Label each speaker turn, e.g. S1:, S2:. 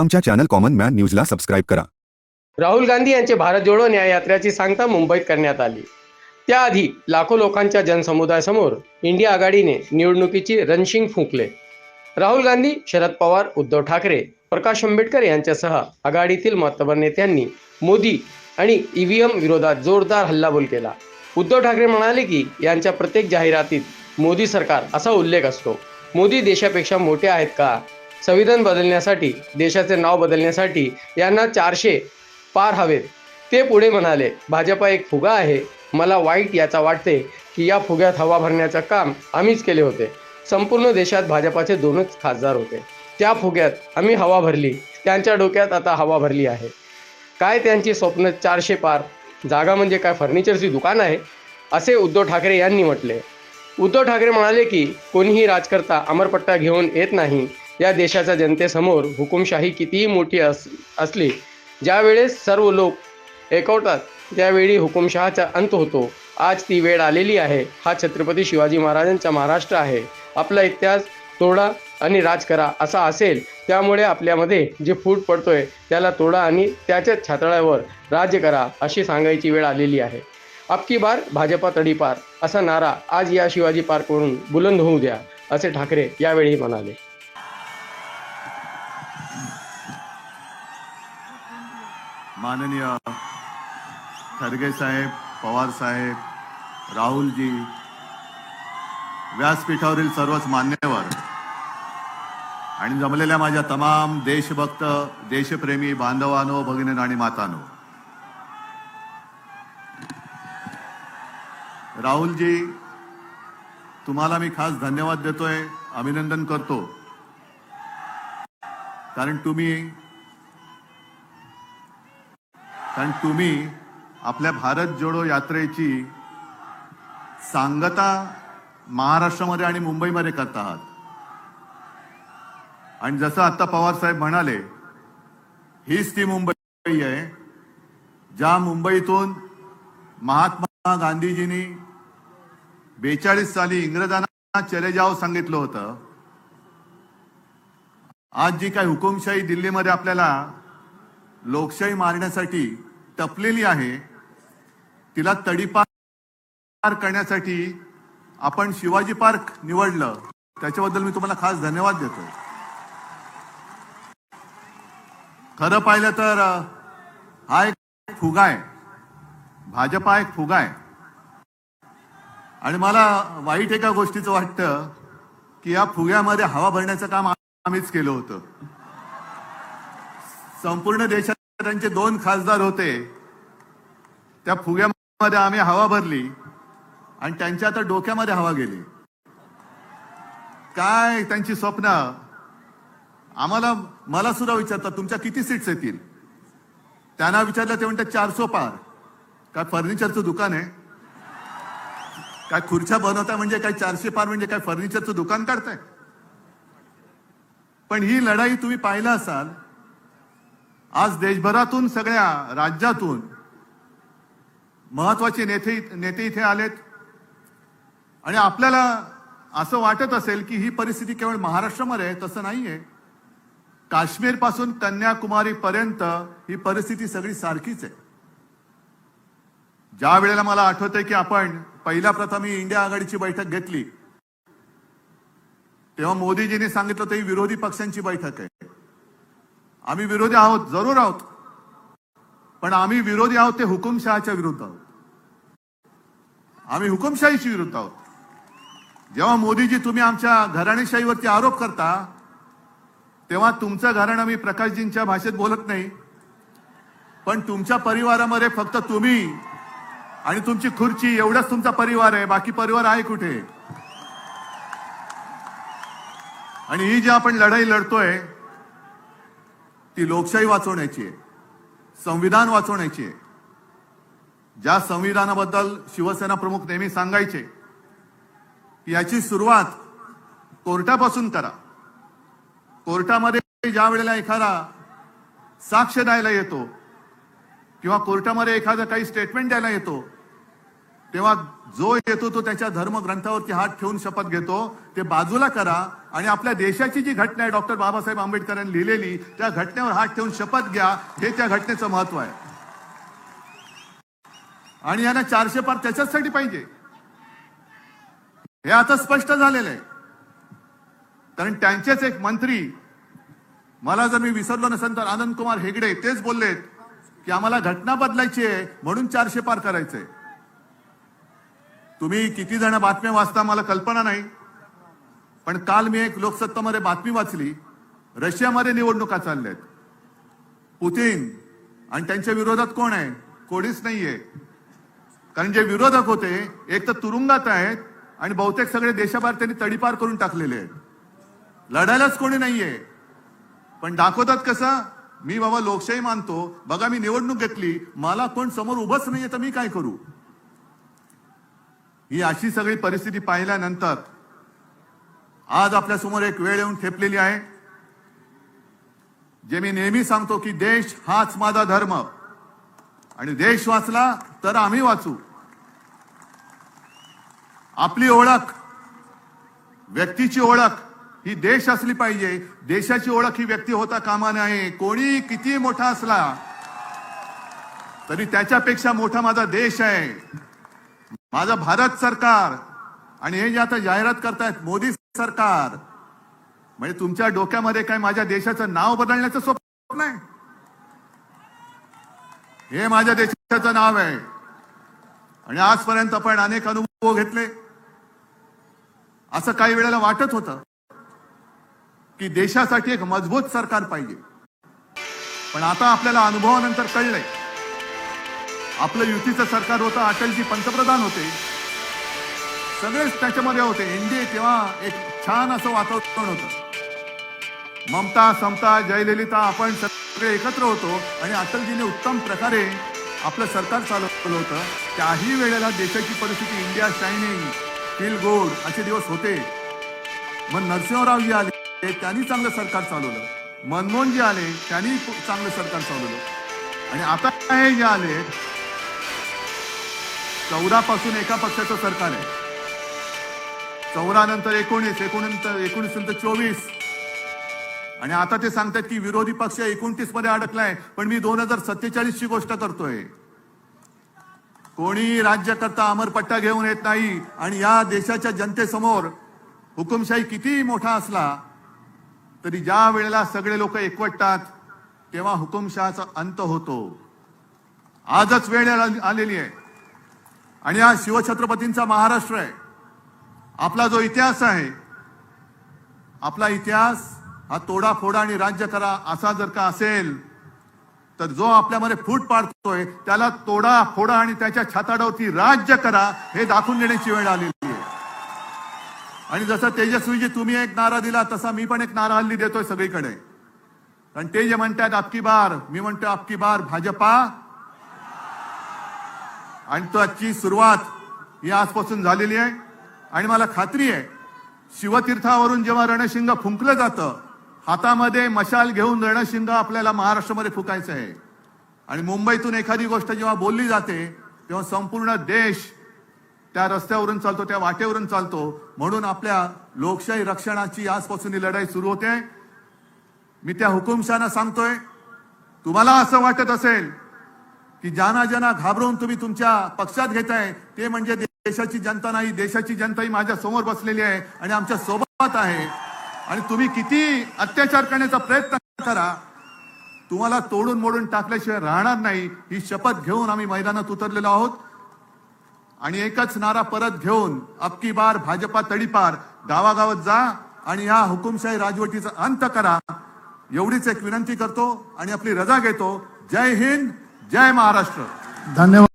S1: आमच्या channel common man न्यूजला subscribe करा.
S2: राहुल गांधी यांचे भारत जोडो न्याययात्रेची सांगता मुंबईत करण्यात आली. त्याआधी लाखो लोकांच्या जनसमुदायासमोर इंडिया आघाडीने निवडणुकीची रणशिंग फुंकले. राहुल गांधी शरद पवार उद्धव ठाकरे प्रकाश आंबेडकर यांच्यासह आघाडीतील मातबर नेत्यांनी मोदी आणि ईव्हीएम विरोधात जोरदार हल्लाबोल केला. उद्धव ठाकरे म्हणाले की यांच्या प्रत्येक जाहिरातीत मोदी सरकार असा उल्लेख असतो. मोदी देशापेक्षा मोठे आहेत का? संविधान बदलण्यासाठी देशाचे नाव बदलण्यासाठी यांना चारशे पार हवेत. ते पुढे म्हणाले भाजपा एक फुगा आहे. मला वाईट याचा वाटते की या फुग्यात हवा भरण्याचं काम आम्हीच केले होते. संपूर्ण देशात भाजपाचे दोनच खासदार होते. त्या फुग्यात आम्ही हवा भरली. त्यांच्या डोक्यात आता हवा भरली आहे. काय त्यांची स्वप्न चारशे पार? जागा म्हणजे काय? फर्निचरची दुकान आहे? असे उद्धव ठाकरे यांनी म्हटले. उद्धव ठाकरे म्हणाले की कोणीही राजकर्ता अमरपट्टा घेऊन येत नाही. या देशाच्या जनतेसमोर हुकुमशाही कितीही मोठी अस असली ज्यावेळेस सर्व लोक एकवतात त्यावेळी हुकुमशहाचा अंत होतो. आज ती वेळ आलेली आहे. हा छत्रपती शिवाजी महाराजांचा महाराष्ट्र आहे. आपला इतिहास तोडा आणि राज करा असा असेल त्यामुळे आपल्यामध्ये जे फूट पडतोय त्याला तोडा आणि त्याच्याच छातळावर राज्य करा अशी सांगायची वेळ आलेली आहे. अबकी बार भाजपा तडीपार असा नारा आज या शिवाजी पार्कवरून बुलंद होऊ द्या असे ठाकरे यावेळी म्हणाले.
S3: माननीय खरगे साहेब पवार साहेब राहुलजी व्यासपीठावरील सर्वच मान्यवर आणि जमलेल्या माझ्या तमाम देशभक्त देशप्रेमी बांधवानो भगिनी आणि मातानो. राहुलजी तुम्हाला मी खास धन्यवाद देतोय अभिनंदन करतो. कारण तुम्ही कारण तुम्ही आपल्या भारत जोडो यात्रेची सांगता महाराष्ट्रामध्ये आणि मुंबईमध्ये करत आहात. आणि जसं आता पवार साहेब म्हणाले हीच ती मुंबई आहे ज्या मुंबईतून महात्मा गांधीजींनी बेचाळीस साली इंग्रजांना चले जाव सांगितलं होतं. आज जी काही हुकुमशाही दिल्लीमध्ये आपल्याला लोकशाही मारण्यासाठी टपलेली आहे. तिला तडीपार करण्यासाठी आपण शिवाजी पार्क निवडलं. त्याच्याबद्दल मी तुम्हाला खास धन्यवाद देतो खरं पाहिलं तर हा एक फुगा आहे. भाजपा एक फुगा आहे. आणि मला वाईट एका गोष्टीचं वाटतं की या फुग्यामध्ये हवा भरण्याचं काम आम्हीच केलं होतं. संपूर्ण देशात त्यांचे दोन खासदार होते. त्या फुग्यामध्ये आम्ही हवा भरली आणि त्यांच्या आता डोक्यामध्ये हवा गेली. काय त्यांची स्वप्न? आम्हाला मला सुद्धा विचारतात तुमच्या किती सीट्स येतील? त्यांना विचारलं ते म्हणतात चारसो पार. काय फर्निचरचं दुकान आहे? काय खुर्च्या बनवताय म्हणजे काय चारशे पार म्हणजे काय फर्निचरचं दुकान काढताय? पण ही लढाई तुम्ही पाहिला असाल आज देशभरातून सगळ्या राज्यातून महत्त्वाचे नेते नेते इथे आलेत. आणि आपल्याला असं वाटत असेल की ही परिस्थिती केवळ महाराष्ट्रामध्ये आहे तसं नाहीये. काश्मीरपासून कन्याकुमारी पर्यंत ही परिस्थिती सगळी सारखीच आहे. ज्या वेळेला मला आठवतंय की आपण पहिल्या प्रथम ही इंडिया आघाडीची बैठक घेतली तेव्हा मोदीजींनी सांगितलं ते ही विरोधी पक्षांची बैठक आहे. आम्ही विरोधी आहोत जरूर आहोत. पण आम्ही विरोधी आहोत ते हुकुमशहाच्या विरुद्ध आहोत. आम्ही हुकुमशाहीच्या विरुद्ध आहोत. जेव्हा मोदीजी तुम्ही आमच्या घराणेशाहीवरती आरोप करता तेव्हा तुमचं घराणं मी प्रकाशजींच्या भाषेत बोलत नाही. पण तुमच्या परिवारामध्ये फक्त तुम्ही आणि तुमची खुर्ची एवढाच तुमचा परिवार आहे बाकी परिवार आहे कुठे? आणि ही जी आपण लढाई लढतोय ती लोकशाही वाचवण्याची आहे. संविधान वाचवण्याची आहे. ज्या संविधानाबद्दल शिवसेना प्रमुख नेहमी सांगायचे की याची सुरुवात कोर्टापासून करा. कोर्टामध्ये ज्या वेळेला एखादा साक्ष द्यायला येतो किंवा कोर्टामध्ये एखादं काही स्टेटमेंट द्यायला येतो तेव्हा जो येतो तो त्याच्या धर्मग्रंथावरती हात ठेवून शपथ घेतो ते बाजूला करा आणि आपल्या देशाची जी घटना आहे डॉक्टर बाबासाहेब आंबेडकरांनी लिहिलेली त्या घटनेवर हात ठेवून शपथ घ्या. हे त्या घटनेचं महत्त्व आहे. आणि यांना चारशे पार त्याच्याचसाठी पाहिजे. हे आता स्पष्ट झालेलं आहे. कारण त्यांचेच एक मंत्री मला जर मी विसरलो नसेल तर आनंद कुमार हेगडे तेच बोललेत की आम्हाला घटना बदलायची आहे म्हणून चारशे पार करायचंय. तुम्ही किती जण बातम्या वाचता मला कल्पना नाही. पण काल मी एक लोकसत्तामध्ये बातमी वाचली. रशियामध्ये निवडणुका चालल्यात. पुतीन आणि त्यांच्या विरोधात कोण आहे? कोणीच नाहीये. कारण जे विरोधक होते एक तर तुरुंगात आहेत आणि बहुतेक सगळे देशाबाहेर त्यांनी तडीपार करून टाकलेले आहेत. लढायलाच कोणी नाहीये. पण दाखवतात कसं? मी बाबा लोकशाही मानतो. बघा मी निवडणूक घेतली. मला कोण समोर उभंच नाहीये तर मी काय करू? ही अशी सगळी परिस्थिती पाहिल्यानंतर आज आपल्यासमोर एक वेळ येऊन ठेपलेली आहे जे मी नेहमी सांगतो की देश हाच माझा धर्म. आणि देश वाचला तर आम्ही वाचू. आपली ओळख व्यक्तीची ओळख ही देश असली पाहिजे. देशाची ओळख ही व्यक्ती होता कामा नये. कोणी किती मोठा असला तरी त्याच्यापेक्षा मोठा माझा देश आहे. माझा भारत सरकार. आणि हे जे आता जाहिरात करतायत मोदी सरकार. म्हणजे तुमच्या डोक्यामध्ये काय माझ्या देशाचं नाव बदलण्याचं स्वप्न आहे हे माझ्या देशाचं नाव आहे. आणि आजपर्यंत आपण अनेक अनुभव घेतले. असं काही वेळेला वाटत होतं की देशासाठी एक मजबूत सरकार पाहिजे. पण आता आपल्याला अनुभवानंतर कळलंय. आपलं युतीचं सरकार होतं अटलजी पंतप्रधान होते. सगळेच त्याच्यामध्ये होते. हिंदी तेव्हा एक छान असं वातावरण होतं. ममता समता जयललिता आपण सगळे एकत्र होतो आणि अटलजीने उत्तम प्रकारे आपलं सरकार चालवलं होतं. त्याही वेळेला देशाची परिस्थिती इंडिया शायनिंग फील गोड असे दिवस होते. मग नरसिंहराव जी आले त्यांनी चांगलं सरकार चालवलं. मनमोहनजी आले त्यांनी चांगलं सरकार चालवलं. आणि आता हे जे आले चौदा पासून एका पक्षाचं सरकार आहे. चौदा नंतर एकोणीस एकोणनंतर एकोणीस नंतर चोवीस. आणि आता ते सांगतात की विरोधी पक्ष एकोणतीसमध्ये अडकलाय पण मी दोन हजार सत्तेचाळीसची गोष्ट करतोय. कोणी राज्यकर्ता अमरपट्टा घेऊन येत नाही आणि या देशाच्या जनतेसमोर हुकुमशाही किती मोठा असला तरी ज्या वेळेला सगळे लोक एकवटतात तेव्हा हुकुमशहाचा अंत होतो. आजच वेळ आलेली आहे. आणि हा शिवछत्रपतींचा महाराष्ट्र आहे. आपला जो इतिहास आहे आपला इतिहास हा तोडाफोडा आणि राज्य करा असा जर का असेल तर जो आपल्यामध्ये फूट पाडतोय त्याला तोडा फोडा आणि त्याच्या छाताडावरती राज्य करा हे दाखवून देण्याची वेळ आलेली आहे. आणि जसं तेजस्वीजी तुम्ही एक नारा दिला तसा मी पण एक नारा हल्ली देतोय सगळीकडे. कारण ते जे म्हणतात आपकी बार मी म्हणतो आपकी बार भाजपा. आणि त्याची सुरुवात ही आजपासून झालेली आहे. आणि मला खात्री आहे शिवतीर्थावरून जेव्हा रणशिंग फुंकलं जातं हातामध्ये मशाल घेऊन रणशिंग आपल्याला महाराष्ट्रामध्ये फुकायचं आहे. आणि मुंबईतून एखादी गोष्ट जेव्हा बोलली जाते तेव्हा संपूर्ण देश त्या रस्त्यावरून चालतो त्या वाटेवरून चालतो. म्हणून आपल्या लोकशाही रक्षणाची आजपासून ही लढाई सुरू होते. मी त्या हुकुमशाना सांगतोय तुम्हाला असं वाटत असेल की ज्यांना ज्यांना घाबरवून तुम्ही तुमच्या पक्षात घेताय ते म्हणजे देशाची जनता नाही देशाची जनता ही माझ्यासमोर बसलेली आहे आणि आमच्यासोबत आहे. आणि तुम्ही किती अत्याचार करण्याचा प्रयत्न करा तुम्हाला तोडून मोडून टाकल्याशिवाय राहणार नाही. ही शपथ घेऊन आम्ही मैदानात उतरलेलो आहोत. आणि एकच नारा परत घेऊन अबकी बार भाजपा तडीपार. गावागावात जा आणि या हुकुमशाही राजवटीचा अंत करा. एवढीच एक विनंती करतो आणि आपली रजा घेतो. जय हिंद जय महाराष्ट्र.
S4: धन्यवाद.